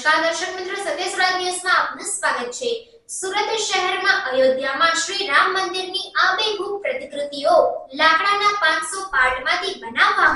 નમસ્કાર દર્શક મિત્રો સત્ય ન્યૂઝમાં આપનું સ્વાગત છે. સુરત શહેરમાં અયોધ્યામાં શ્રી રામ મંદિરની પ્રતિકૃતિઓ લાકડાના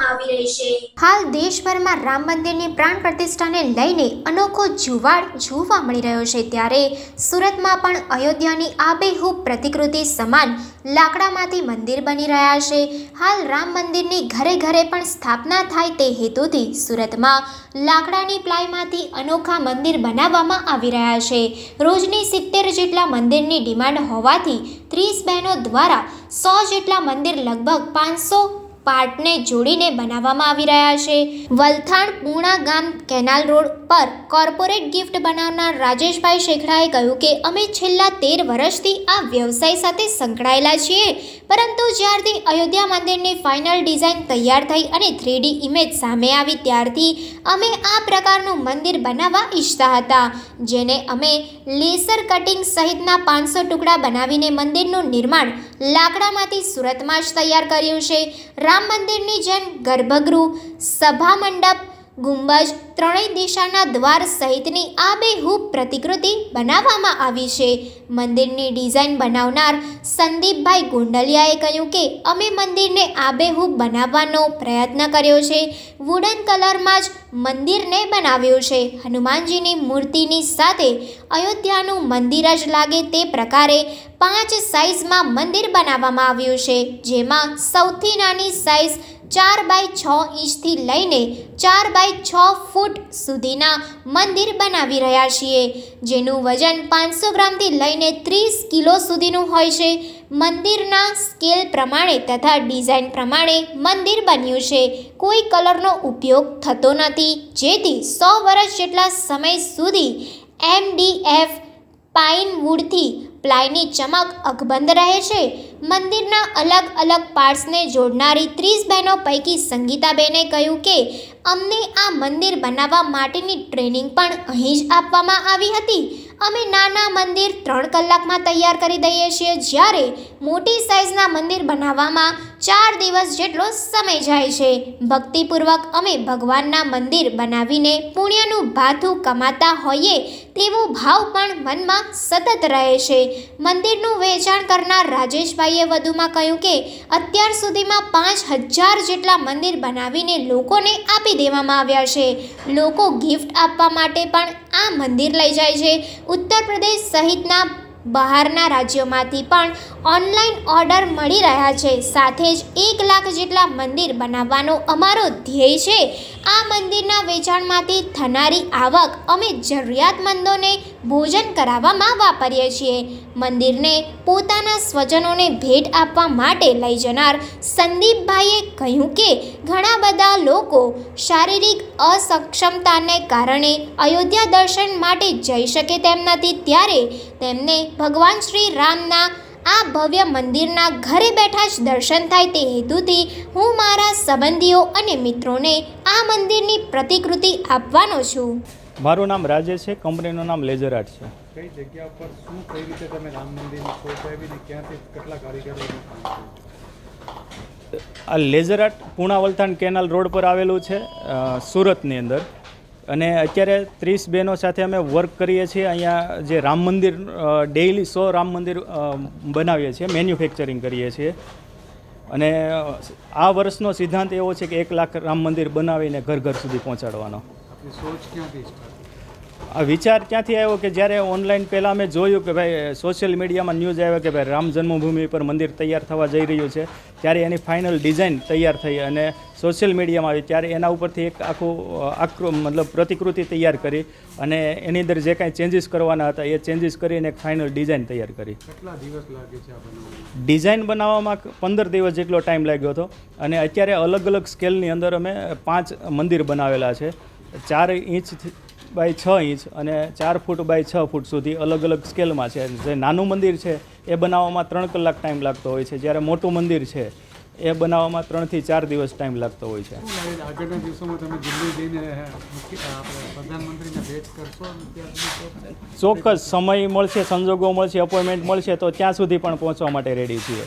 આવી રહી છે. હાલ દેશભરમાં રામ મંદિરની પ્રાણ પ્રતિષ્ઠાને લઈને અનોખો જુવાળ જોવા મળી રહ્યો છે ત્યારે સુરતમાં પણ અયોધ્યાની આબેહૂબ પ્રતિકૃતિ સમાન લાકડામાંથી મંદિર બની રહ્યા છે. હાલ રામ મંદિરની ઘરે ઘરે પણ સ્થાપના થાય તે હેતુથી સુરતમાં લાકડાની પ્લાયમાંથી અનોખા મંદિર બનાવવામાં આવી રહ્યા છે. રોજની સિત્તેર જેટલા મંદિરની ડિમાન્ડ હોવાથી ત્રીસ બહેનો દ્વારા સો જેટલા મંદિર લગભગ પાંચસો પાર્ટને જોડીને બનાવવામાં આવી રહ્યા છે. વલથાણ પૂણા ગામ કેનાલ રોડ પર કોર્પોરેટ ગિફ્ટ બનાવનાર રાજેશભાઈ શેખડાએ કહ્યું કે અમે છેલ્લા તેર વર્ષથી આ વ્યવસાય સાથે સંકળાયેલા છીએ, પરંતુ જ્યારથી અયોધ્યા મંદિરની ફાઇનલ ડિઝાઇન તૈયાર થઈ અને થ્રીડી ઇમેજ સામે આવી, ત્યારથી અમે આ પ્રકારનું મંદિર બનાવવા ઈચ્છતા હતા, જેને અમે લેસર કટિંગ સહિતના પાંચસો ટુકડા બનાવીને મંદિરનું નિર્માણ લાકડામાંથી સુરતમાં જ તૈયાર કર્યું છે. રામ મંદિરની જેમ ગર્ભગૃહ, સભા મંડપ ગુંબજ ત્રણેય દિશાના દ્વાર સહિતની આબેહૂબ પ્રતિકૃતિ બનાવવામાં આવી છે. મંદિરની ડિઝાઇન બનાવનાર સંદીપભાઈ ગોંડલિયાએ કહ્યું કે, અમે મંદિરને આબેહૂબ બનાવવાનો પ્રયત્ન કર્યો છે. વુડન કલરમાં જ મંદિરને બનાવ્યું છે. હનુમાનજીની મૂર્તિની સાથે અયોધ્યાનું મંદિર જ લાગે તે પ્રકારે પાંચ સાઇઝમાં મંદિર બનાવવામાં આવ્યું છે, જેમાં સૌથી નાની સાઇઝ ચાર બાય છ ઇંચથી લઈને ચાર બાય છ ફૂટ સુધીના મંદિર બનાવી રહ્યા છીએ, જેનું વજન પાંચસો ગ્રામથી લઈને ત્રીસ કિલો સુધીનું હોય છે. મંદિરના સ્કેલ પ્રમાણે તથા ડિઝાઇન પ્રમાણે મંદિર બન્યું છે. કોઈ કલરનો ઉપયોગ થતો નથી. જેથી સો વર્ષ જેટલા સમય સુધી એમડીએફ પાઇન વુડથી પ્લાયની ચમક અકબંધ રહે છે. મંદિરના અલગ અલગ પાર્ટ્સને જોડનારી ત્રીસ બહેનો પૈકી સંગીતાબેને કહ્યું કે, અમને આ મંદિર બનાવવા માટેની ટ્રેનિંગ પણ અહીં જ આપવામાં આવી હતી. અમે નાના મંદિર ત્રણ કલાકમાં તૈયાર કરી દઈએ છીએ. જ્યારે મોટી સાઇઝના મંદિર બનાવવામાં ચાર દિવસ જેટલો સમય જાય છે. ભક્તિપૂર્વક અમે ભગવાનના મંદિર બનાવીને પુણ્યનું ભાથું કમાતા હોઈએ તેવો ભાવ પણ મનમાં સતત રહે છે. મંદિરનું વેચાણ કરનાર રાજેશભાઈએ વધુમાં કહ્યું કે, અત્યાર સુધીમાં પાંચ હજાર જેટલા મંદિર બનાવીને લોકોને આપી દેવામાં આવ્યા છે. લોકો ગિફ્ટ આપવા માટે પણ આ મંદિર લઈ જાય છે. ઉત્તર પ્રદેશ સહિતના બહારના રાજ્યોમાંથી પણ ઓનલાઈન ઓર્ડર મળી રહ્યા છે. સાથે જ એક લાખ જેટલા મંદિર બનાવવાનો અમારો ધ્યેય છે. આ મંદિરના વેચાણમાંથી થનારી આવક અમે જરૂરિયાતમંદોને ભોજન કરાવવામાં વાપરીએ છીએ. મંદિરને પોતાના સ્વજનોને ભેટ આપવા માટે લઈ જનાર સંદીપભાઈએ કહ્યું કે ઘણા બધા લોકો શારીરિક અસક્ષમતાને કારણે અયોધ્યા દર્શન માટે જઈ શકે તેમ નથી. ત્યારે તેમને ભગવાન શ્રી રામના આ ભવ્ય મંદિરના ઘરે બેઠા જ દર્શન થાય તે હેતુથી હું મારા સંબંધીઓ અને મિત્રોને આ મંદિરની પ્રતિકૃતિ આપવાનો છું. મારું નામ રાજેશ છે કંપનીનું નામ લેઝર આર્ટ છે. કઈ જગ્યા ઉપર શું કઈ રીતે તમે રામ મંદિરની શોધ આવી ને ક્યાંથી કેટલા કર્યું આ laser art Puna canal road પર આવેલું છે સુરતની અંદર. અને અત્યારે ત્રીસ બહેનો સાથે અમે વર્ક કરીએ છીએ. અહીંયા જે રામ મંદિર ડેઇલી સો રામ મંદિર બનાવીએ છીએ મેન્યુફેક્ચરિંગ કરીએ છીએ. અને આ વર્ષનો સિદ્ધાંત એવો છે કે એક લાખ રામ મંદિર બનાવીને ઘર ઘર સુધી પહોંચાડવાનો. સોચ ક્યાંથી આ વિચાર ક્યાંથી આવ્યો કે જ્યારે ઓનલાઈન પહેલાં અમે જોયું કે ભાઈ સોશિયલ મીડિયામાં ન્યૂઝ આવ્યો કે ભાઈ રામ જન્મભૂમિ પર મંદિર તૈયાર થવા જઈ રહ્યું છે ત્યારે એની ફાઇનલ ડિઝાઇન તૈયાર થઈ અને સોશિયલ મીડિયામાં આવી ત્યારે એના ઉપરથી એક આખું આક્રો મતલબ પ્રતિકૃતિ તૈયાર કરી અને એની અંદર જે કાંઈ ચેન્જીસ કરવાના હતા એ ચેન્જીસ કરીને એક ફાઇનલ ડિઝાઇન તૈયાર કરી. કેટલા દિવસ લાગે છે ડિઝાઇન બનાવવામાં? પંદર દિવસ જેટલો ટાઈમ લાગ્યો હતો અને અત્યારે અલગ અલગ સ્કેલની અંદર અમે પાંચ મંદિર બનાવેલા છે. ચાર ઇંચ બાય છ ઇંચ અને ચાર ફૂટ બાય છ ફૂટ સુધી અલગ અલગ સ્કેલમાં છે. જે નાનું મંદિર છે એ બનાવવામાં ત્રણ કલાક ટાઈમ લાગતો હોય છે. જ્યારે મોટું મંદિર છે એ બનાવવામાં ત્રણથી ચાર દિવસ ટાઈમ લાગતો હોય છે. શું લાગે છે આગળના દિવસોમાં તમે દિલ્હી જઈને પ્રધાનમંત્રીને ભેટ કરશો અને ત્યાં સુધી તો ચોક્કસ સમય મળશે સંજોગો મળશે અપોઇન્ટમેન્ટ મળશે તો ત્યાં સુધી પણ પહોંચવા માટે રેડી છીએ.